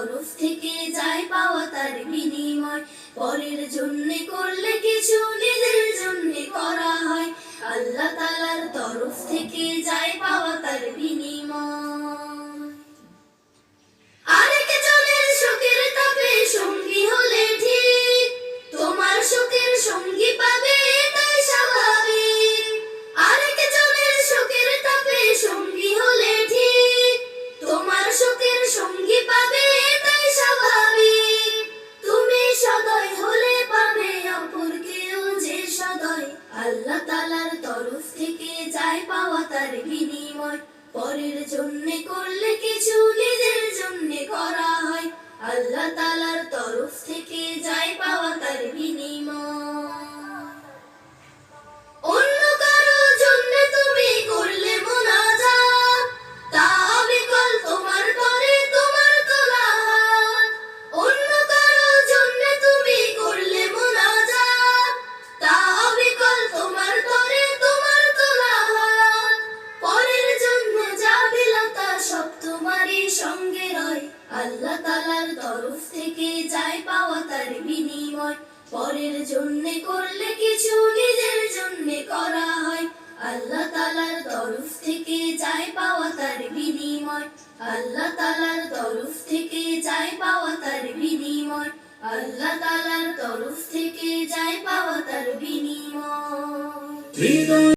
তরফ থেকে যায় পাওয়া তার বিনিময়। পরের জন্যে কোন সকলের করলে আল্লাহ তালার তরফ থেকে যাই পাওয়া তার বিনিময়। পরের জন্যে করলে কিছু নিজের জন্যে করা হয়। আল্লাহ তালার তরফ থেকে চাই পাওয়া তার বিনিময়। আল্লাহ তালার তরফ থেকে যাই পাওয়া তার বিনিময়। আল্লাহ তালার তরফ থেকে যাই পাওয়া তার বিনিময়।